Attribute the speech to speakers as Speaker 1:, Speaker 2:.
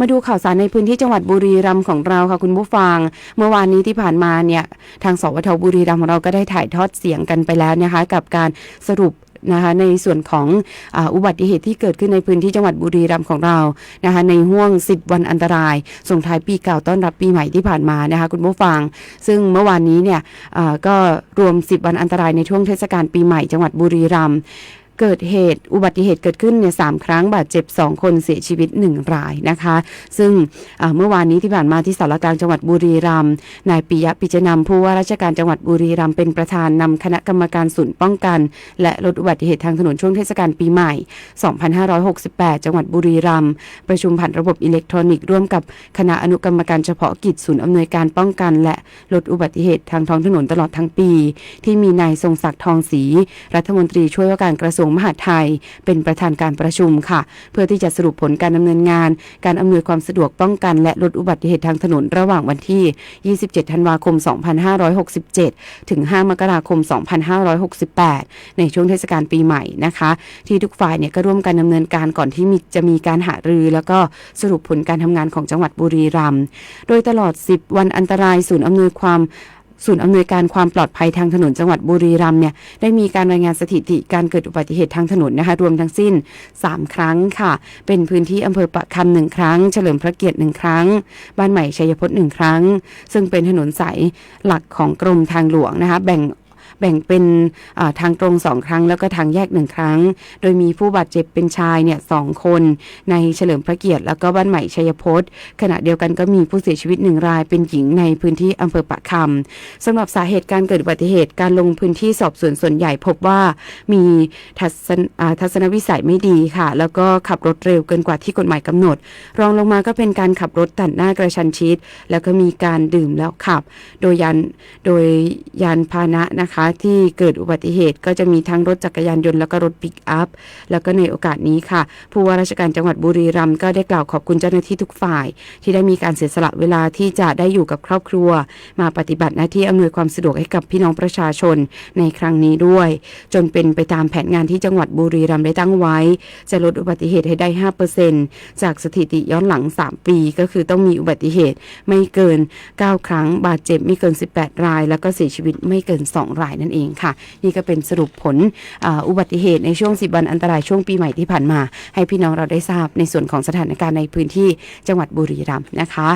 Speaker 1: มาดูข่าวสารในพื้นที่จังหวัดบุรีรัมย์ของเราค่ะคุณผู้ฟัง เมื่อวานนี้ที่ผ่านมาเนี่ยทางสวทบุรีรัมย์ของเราก็ได้ถ่ายทอดเสียงกันไปแล้วนะคะ กับการสรุปนะคะในส่วนของออุบัติเหตุที่เกิดขึ้นในพื้นที่จังหวัดบุรีรัมย์ของเรานะคะในห่วง 10 วันอันตราย ส่งท้ายปีเก่าต้อนรับปีใหม่ที่ผ่านมานะคะคุณผู้ฟัง ซึ่งเมื่อวานนี้เนี่ยก็รวม 10 วันอันตรายในช่วงเทศกาลปีใหม่จังหวัดบุรีรัมย์ เกิดเหตุอุบัติเหตุเกิดขึ้นเนี่ยสามครั้งบาดเจ็บ 2 คนเสียชีวิต 1 รายนะคะ ซึ่งเมื่อวานนี้ที่ผ่านมาที่สารกลางจังหวัดบุรีรัมย์นายปิยะปิจนำผู้ว่าราชการจังหวัดบุรีรัมย์เป็นประธานนำคณะกรรมการศูนย์ป้องกัน และลดอุบัติเหตุทางถนนช่วงเทศกาลปีใหม่ 2568 จังหวัดบุรีรัมย์ประชุมผ่านระบบอิเล็กทรอนิกส์ร่วมกับคณะอนุกรรมการเฉพาะกิจศูนย์อำนวยการป้องกัน และลดอุบัติเหตุทางท้องถนนตลอดทั้งปี ที่มีนายทรงศักดิ์ทองศรีรัฐมนตรีช่วยว่าการกระทรวงมหาดไทย เป็นประธานการประชุมค่ะ เพื่อที่จะสรุปผลการดำเนินงาน การอำนวยความสะดวกป้องกัน และลดอุบัติเหตุทางถนนระหว่างวันที่ 27 ธันวาคม 2567 ถึง 5 มกราคม 2568 ในช่วงเทศกาลปีใหม่นะคะ ที่ทุกฝ่ายเนี่ยก็ร่วมกันดำเนินการก่อนที่จะมีการหารือ แล้วก็สรุปผลการทำงานของจังหวัดบุรีรัมย์โดยตลอด 10 วันอันตรายศูนย์อำนวยความ ศูนย์อำนวยการความปลอดภัยทางถนนจังหวัดบุรีรัมย์เนี่ยได้มีการรายงานสถิติการเกิดอุบัติเหตุทางถนนนะคะรวมทั้งสิ้น 3 ครั้งค่ะ เป็นพื้นที่อำเภอปะคำหนึ่งครั้ง เฉลิมพระเกียรติหนึ่งครั้ง บ้านใหม่ชัยพจน์หนึ่งครั้ง ซึ่งเป็นถนนสายหลักของกรมทางหลวงนะคะแบ่ง แบ่งเป็นทางตรงสองครั้ง แล้วก็ทางแยกหนึ่งครั้ง โดยมีผู้บาดเจ็บเป็นชายเนี่ยสองคนในเฉลิมพระเกียรติ แล้วก็บ้านใหม่ชัยพจน์ขณะเดียวกันก็มีผู้เสียชีวิตหนึ่งรายเป็นหญิงในพื้นที่อำเภอปะคำสำหรับสาเหตุการเกิดอุบัติเหตุการลงพื้นที่สอบสวนส่วนใหญ่พบว่ามีทัศนทัศนวิสัยไม่ดีค่ะ แล้วก็ขับรถเร็วเกินกว่าที่กฎหมายกำหนด รองลงมาก็เป็นการขับรถตัดหน้ากระชันชิด แล้วก็มีการดื่มแล้วขับ โดยยานโดยยานพาหนะนะคะที่เกิดอุบัติเหตุก็จะมีทั้งรถจักรยานยนต์แล้วก็รถปิกอัพแล้วก็ในโอกาสนี้ค่ะ ผู้ว่าราชการจังหวัดบุรีรัมย์ก็ได้กล่าวขอบคุณเจ้าหน้าที่ทุกฝ่าย ที่ได้มีการเสียสละเวลาที่จะได้อยู่กับครอบครัว มาปฏิบัติหน้าที่อำนวยความสะดวกให้กับพี่น้องประชาชนในครั้งนี้ด้วย จนเป็นไปตามแผนงานที่จังหวัดบุรีรัมย์ได้ตั้งไว้ จะลดอุบัติเหตุให้ได้ 5%จากสถิติย้อนหลัง 3 ปี ก็คือต้องมีอุบัติเหตุไม่เกิน 9 ครั้งบาดเจ็บไม่เกิน 18 ราย แล้วก็เสียชีวิตไม่เกิน 2 รายนั่นเองค่ะ นี่ก็เป็นสรุปผลอ,อุบัติเหตุในช่วง 10 วันอันตรายช่วงปีใหม่ที่ผ่านมา ให้พี่น้องเราได้ทราบในส่วนของสถานการณ์ในพื้นที่จังหวัดบุรีรัมย์นะคะ